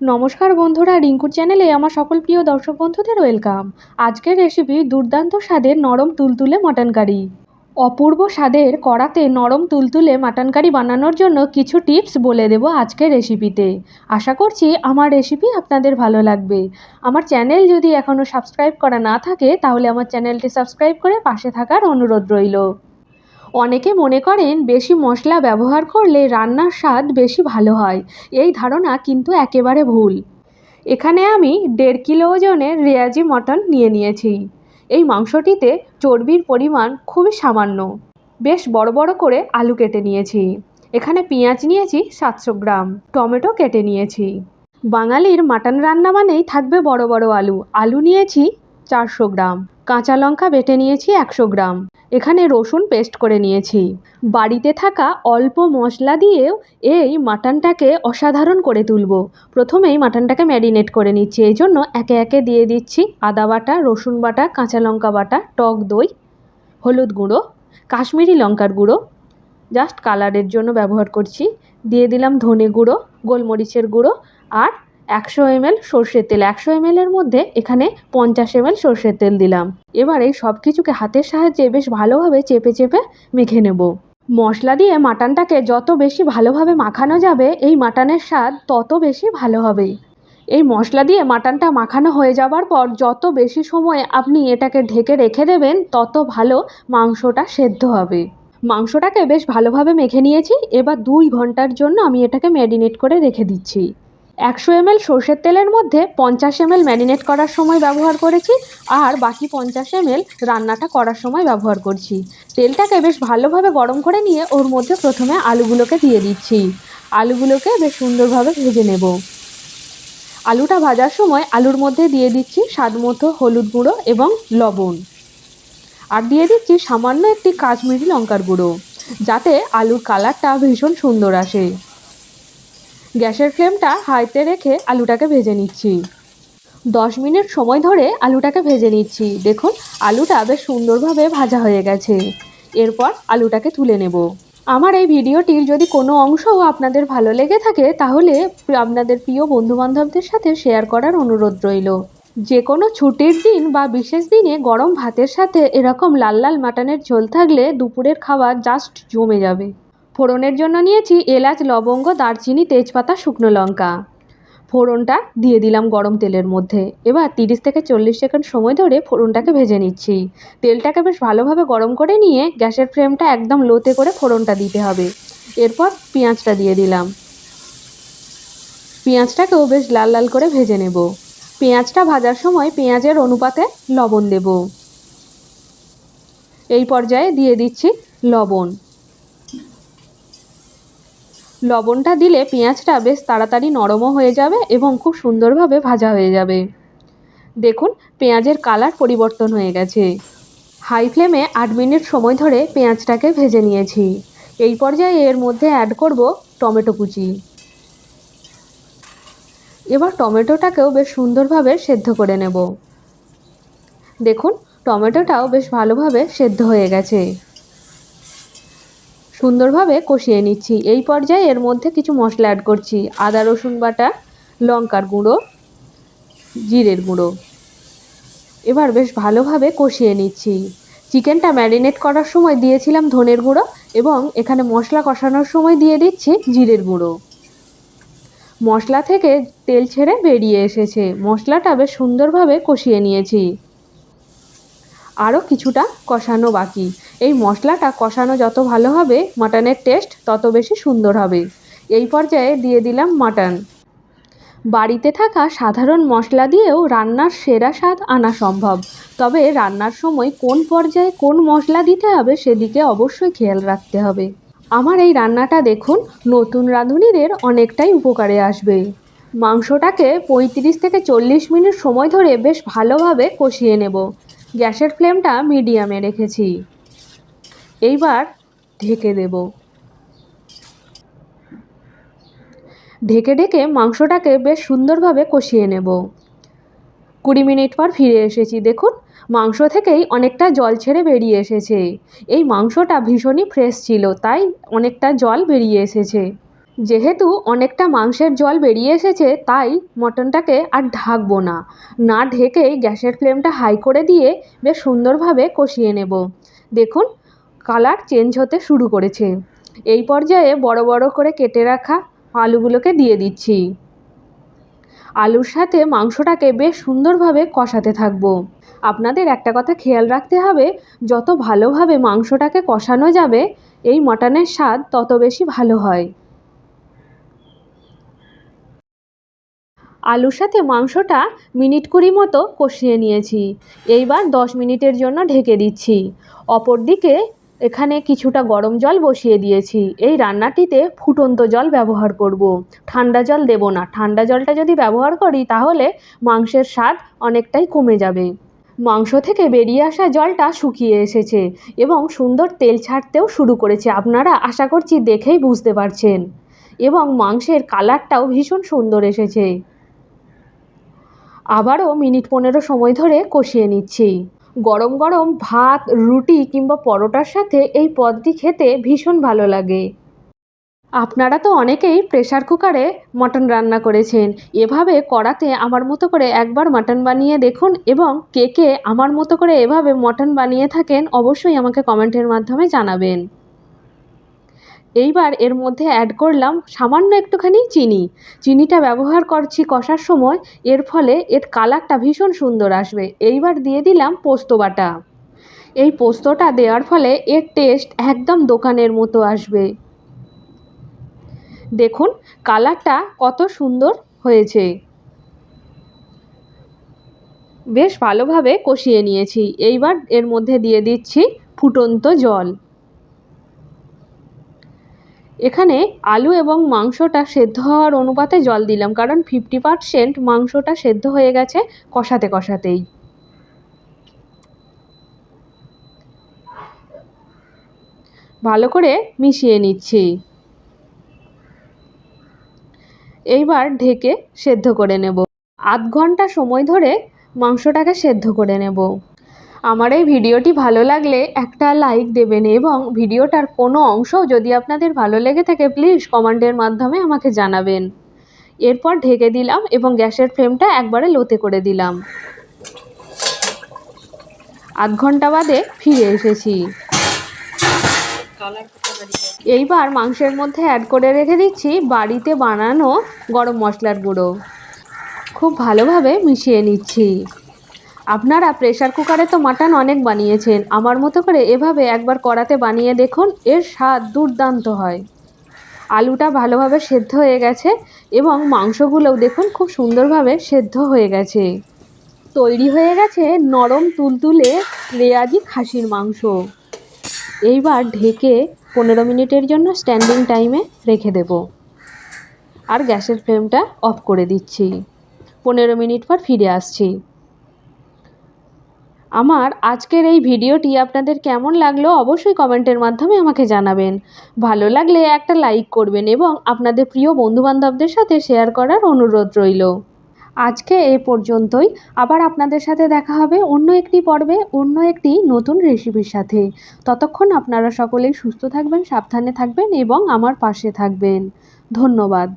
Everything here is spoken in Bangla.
নমস্কার বন্ধুরা, রিঙ্কুর চ্যানেলে আমার সকল প্রিয় দর্শক বন্ধুদের ওয়েলকাম আজকের রেসিপি দুর্দান্ত স্বাদের নরম তুলতুলে মটন কারি অপূর্ব স্বাদের কড়াতে নরম তুলতুলে মাটন কারি বানানোর জন্য কিছু টিপস বলে দেব আজকের রেসিপিতে আশা করছি আমার রেসিপি আপনাদের ভালো লাগবে। আমার চ্যানেল যদি এখনও সাবস্ক্রাইব করা না থাকে, তাহলে আমার চ্যানেলটি সাবস্ক্রাইব করে পাশে থাকার অনুরোধ রইল। অনেকে মনে করেন বেশি মশলা ব্যবহার করলে রান্নার স্বাদ বেশি ভালো হয়। এই ধারণা কিন্তু একেবারে ভুল। এখানে আমি দেড় কিলো ওজনের রেয়াজি মটন নিয়ে নিয়েছি। এই মাংসটিতে চর্বির পরিমাণ খুবই সামান্য। বেশ বড় বড় করে আলু কেটে নিয়েছি। এখানে পেঁয়াজ নিয়েছি সাতশো গ্রাম, টমেটো কেটে নিয়েছি। বাঙালির মাটন রান্না মানেই থাকবে বড় বড় আলু। আলু নিয়েছি চারশো গ্রাম, কাঁচা লঙ্কা বেটে নিয়েছি একশো গ্রাম এখানে রসুন পেস্ট করে নিয়েছি। বাড়িতে থাকা অল্প মশলা দিয়েও এই মাটনটাকে অসাধারণ করে তুলব। প্রথমেই মাটনটাকে ম্যারিনেট করে নিচ্ছি। এই জন্য একে একে দিয়ে দিচ্ছি আদা বাটা, রসুন বাটা, কাঁচা লঙ্কা বাটা, টক দই, হলুদ গুঁড়ো, কাশ্মীরি লঙ্কার গুঁড়ো জাস্ট কালারের জন্য ব্যবহার করছি। দিয়ে দিলাম ধনে গুঁড়ো, গোলমরিচের গুঁড়ো আর একশো এমএল সর্ষের তেল। একশো এমএলের মধ্যে এখানে পঞ্চাশ এমএল সর্ষের তেল দিলাম। এবার এই সব কিছুকে হাতের সাহায্যে বেশ ভালোভাবে চেপে চেপে মেখে নেব। মশলা দিয়ে মাটনটাকে যত বেশি ভালোভাবে মাখানো যাবে, এই মাটনের স্বাদ তত বেশি ভালো হবে। এই মশলা দিয়ে মাটনটা মাখানো হয়ে যাবার পর যত বেশি সময় আপনি এটাকে ঢেকে রেখে দেবেন, তত ভালো মাংসটা সেদ্ধ হবে। মাংসটাকে বেশ ভালোভাবে মেখে নিয়েছি। এবার দুই ঘণ্টার জন্য আমি এটাকে ম্যারিনেট করে রেখে দিচ্ছি। একশো এমএল সর্ষের তেলের মধ্যে পঞ্চাশ এমএল ম্যারিনেট করার সময় ব্যবহার করেছি আর বাকি পঞ্চাশ এমএল রান্নাটা করার সময় ব্যবহার করছি। তেলটাকে বেশ ভালোভাবে গরম করে নিয়ে ওর মধ্যে প্রথমে আলুগুলোকে দিয়ে দিচ্ছি। আলুগুলোকে বেশ সুন্দরভাবে ভেজে নেব। আলুটা ভাজার সময় আলুর মধ্যে দিয়ে দিচ্ছি স্বাদ মতো হলুদ গুঁড়ো এবং লবণ। আর দিয়ে দিচ্ছি সামান্য একটি কাশ্মীরি লঙ্কার গুঁড়ো, যাতে আলুর কালারটা ভীষণ সুন্দর আসে। গ্যাসের ফ্লেমটা হাইতে রেখে আলুটাকে ভেজে নিচ্ছি। দশ মিনিট সময় ধরে আলুটাকে ভেজে নিচ্ছি। দেখুন, আলুটা বেশ সুন্দরভাবে ভাজা হয়ে গেছে। এরপর আলুটাকে তুলে নেব। আমার এই ভিডিওটির যদি কোনো অংশও আপনাদের ভালো লেগে থাকে, তাহলে আপনাদের প্রিয় বন্ধুবান্ধবদের সাথে শেয়ার করার অনুরোধ রইল। যে কোনো ছুটির দিন বা বিশেষ দিনে গরম ভাতের সাথে এরকম লাল লাল মাটনের ঝোল থাকলে দুপুরের খাবার জাস্ট জমে যাবে। ফোড়নের জন্য নিয়েছি এলাচ, লবঙ্গ, দারচিনি, তেজপাতা, শুকনো লঙ্কা। ফোড়নটা দিয়ে দিলাম গরম তেলের মধ্যে। এবার তিরিশ থেকে চল্লিশ সেকেন্ড সময় ধরে ফোড়নটাকে ভেজে নিচ্ছি। তেলটাকে বেশ ভালোভাবে গরম করে নিয়ে গ্যাসের ফ্লেমটা একদম লোতে করে ফোড়নটা দিতে হবে। এরপর পেঁয়াজটা দিয়ে দিলাম। পেঁয়াজটাকেও বেশ লাল লাল করে ভেজে নেব। পেঁয়াজটা ভাজার সময় পেঁয়াজের অনুপাতে লবণ দেব। এই পর্যায়ে দিয়ে দিচ্ছি লবণ। লবণটা দিলে পেঁয়াজটা বেশ তাড়াতাড়ি নরমও হয়ে যাবে এবং খুব সুন্দরভাবে ভাজা হয়ে যাবে। দেখুন, পেঁয়াজের কালার পরিবর্তন হয়ে গেছে। হাই ফ্লেমে আট মিনিট সময় ধরে পেঁয়াজটাকে ভেজে নিয়েছি। এই পর্যায়ে এর মধ্যে অ্যাড করব টমেটো কুচি। এবার টমেটোটাকেও বেশ সুন্দরভাবে সেদ্ধ করে নেব। দেখুন, টমেটোটাও বেশ ভালোভাবে সেদ্ধ হয়ে গেছে। সুন্দরভাবে কষিয়ে নিচ্ছি। এই পর্যায়ে এর মধ্যে কিছু মশলা অ্যাড করছি। আদা, রসুন বাটা, লঙ্কার গুঁড়ো, জিরের গুঁড়ো। এবার বেশ ভালোভাবে কষিয়ে নিচ্ছি। চিকেনটা ম্যারিনেট করার সময় দিয়েছিলাম ধনের গুঁড়ো এবং এখানে মশলা কষানোর সময় দিয়ে দিচ্ছি জিরের গুঁড়ো। মশলা থেকে তেল ছেড়ে বেরিয়ে এসেছে। মশলাটা বেশ সুন্দরভাবে কষিয়ে নিয়েছি। আরও কিছুটা কষানো বাকি। এই মশলাটা কষানো যত ভালো হবে, মাটনের টেস্ট তত বেশি সুন্দর হবে। এই পর্যায়ে দিয়ে দিলাম মাটন। বাড়িতে থাকা সাধারণ মশলা দিয়েও রান্নার সেরা স্বাদ আনা সম্ভব। তবে রান্নার সময় কোন পর্যায়ে কোন মশলা দিতে হবে সেদিকে অবশ্যই খেয়াল রাখতে হবে। আমার এই রান্নাটা দেখুন, নতুন রাঁধুনিদের অনেকটাই উপকারে আসবে। মাংসটাকে পঁয়ত্রিশ থেকে চল্লিশ মিনিট সময় ধরে বেশ ভালোভাবে কষিয়ে নেব। গ্যাসের ফ্লেমটা মিডিয়ামে রেখেছি। এইবার ঢেকে দেব। ঢেকে ঢেকে মাংসটাকে বেশ সুন্দরভাবে কষিয়ে নেব। কুড়ি মিনিট পর ফিরে এসেছি। দেখুন, মাংস থেকেই অনেকটা জল ছেড়ে বেরিয়ে এসেছে। এই মাংসটা ভীষণই ফ্রেশ ছিল, তাই অনেকটা জল বেরিয়ে এসেছে। যেহেতু অনেকটা মাংসের জল বেরিয়ে এসেছে, তাই মটনটাকে আর ঢাকবো না। না ঢেকেই গ্যাসের ফ্লেমটা হাই করে দিয়ে বেশ সুন্দরভাবে কষিয়ে নেব। দেখুন, কালার চেঞ্জ হতে শুরু করেছে। এই পর্যায়ে বড় বড় করে কেটে রাখা আলুগুলোকে দিয়ে দিচ্ছি। আলুর সাথে মাংসটাকে বেশ সুন্দরভাবে কষাতে থাকব। আপনাদের একটা কথা খেয়াল রাখতে হবে, যত ভালোভাবে মাংসটাকে কষানো যাবে, এই মটনের স্বাদ তত বেশি ভালো হয়। আলুর সাথে মাংসটা মিনিট কুড়ি মতো কষিয়ে নিয়েছি। এইবার দশ মিনিটের জন্য ঢেকে দিচ্ছি। অপর দিকে এখানে কিছুটা গরম জল বসিয়ে দিয়েছি। এই রান্নাটিতে ফুটন্ত জল ব্যবহার করব। ঠান্ডা জল দেব না। ঠান্ডা জলটা যদি ব্যবহার করি তাহলে মাংসের স্বাদ অনেকটাই কমে যাবে। মাংস থেকে বেরিয়ে আসা জলটা শুকিয়ে এসেছে এবং সুন্দর তেল ছাড়তেও শুরু করেছে। আপনারা আশা করছি দেখেই বুঝতে পারছেন। এবং মাংসের কালারটাও ভীষণ সুন্দর এসেছে। আবারও মিনিট পনেরো সময় ধরে কষিয়ে নিচ্ছি। গরম গরম ভাত, রুটি কিংবা পরোটার সাথে এই পদটি খেতে ভীষণ ভালো লাগে। আপনারা তো অনেকেই প্রেশার কুকারে মটন রান্না করেছেন। এভাবে কড়াতে আমার মতো করে একবার মটন বানিয়ে দেখুন এবং কে কে আমার মতো করে এভাবে মটন বানিয়ে থাকেন অবশ্যই আমাকে কমেন্টের মাধ্যমে জানাবেন। এইবার এর মধ্যে অ্যাড করলাম সামান্য একটুখানি চিনি। চিনিটা ব্যবহার করছি কষার সময়, এর ফলে এর কালারটা ভীষণ সুন্দর আসবে। এইবার দিয়ে দিলাম পোস্ত বাটা। এই পোস্তটা দেওয়ার ফলে এর টেস্ট একদম দোকানের মতো আসবে। দেখুন কালারটা কত সুন্দর হয়েছে। বেশ ভালোভাবে কষিয়ে নিয়েছি। এইবার এর মধ্যে দিয়ে দিচ্ছি ফুটন্ত জল। এখানে আলু এবং মাংসটা সেদ্ধ হওয়ার অনুপাতে জল দিলাম, কারণ ফিফটি পারসেন্ট মাংসটা সেদ্ধ হয়ে গেছে কষাতে কষাতেই। ভালো করে মিশিয়ে নিচ্ছি। এইবার ঢেকে সেদ্ধ করে নেব। আধ ঘণ্টা সময় ধরে মাংসটাকে সেদ্ধ করে নেব। আমার এই ভিডিওটি ভালো লাগলে একটা লাইক দেবেন এবং ভিডিওটার কোনো অংশ যদি আপনাদের ভালো লেগে থাকে প্লিজ কমেন্টের মাধ্যমে আমাকে জানাবেন। এরপর ঢেকে দিলাম এবং গ্যাসের ফ্লেমটা একবারে লোতে করে দিলাম। আধ ঘণ্টা বাদে ফিরে এসেছি। এইবার মাংসের মধ্যে অ্যাড করে রেখে দিচ্ছি বাড়িতে বানানো গরম মশলার গুঁড়ো। খুব ভালোভাবে মিশিয়ে নিচ্ছি। আপনারা প্রেশার কুকারে তো মাটন অনেক বানিয়েছেন। আমার মতো করে এভাবে একবার কড়াতে বানিয়ে দেখুন, এর স্বাদ দুর্দান্ত হয়। আলুটা ভালোভাবে সেদ্ধ হয়ে গেছে এবং মাংসগুলোও দেখুন খুব সুন্দরভাবে সেদ্ধ হয়ে গেছে। তৈরি হয়ে গেছে নরম তুলতুলে রেয়াজি খাসির মাংস। এইবার ঢেকে পনেরো মিনিটের জন্য স্ট্যান্ডিং টাইমে রেখে দেব। আর গ্যাসের ফ্লেমটা অফ করে দিচ্ছি। পনেরো মিনিট পর ফিরে আসছি। আমার আজকের এই ভিডিওটি আপনাদের কেমন লাগল অবশ্যই কমেন্টের মাধ্যমে আমাকে জানাবেন। ভালো লাগলে একটা লাইক করবেন এবং আপনাদের প্রিয় বন্ধুবান্ধবদের সাথে শেয়ার করার অনুরোধ রইল। আজকে এ পর্যন্তই। আবার আপনাদের সাথে দেখা হবে অন্য একটি পর্বে, অন্য একটি নতুন রেসিপির সাথে। ততক্ষণ আপনারা সকলেই সুস্থ থাকবেন, সাবধানে থাকবেন এবং আমার পাশে থাকবেন। ধন্যবাদ।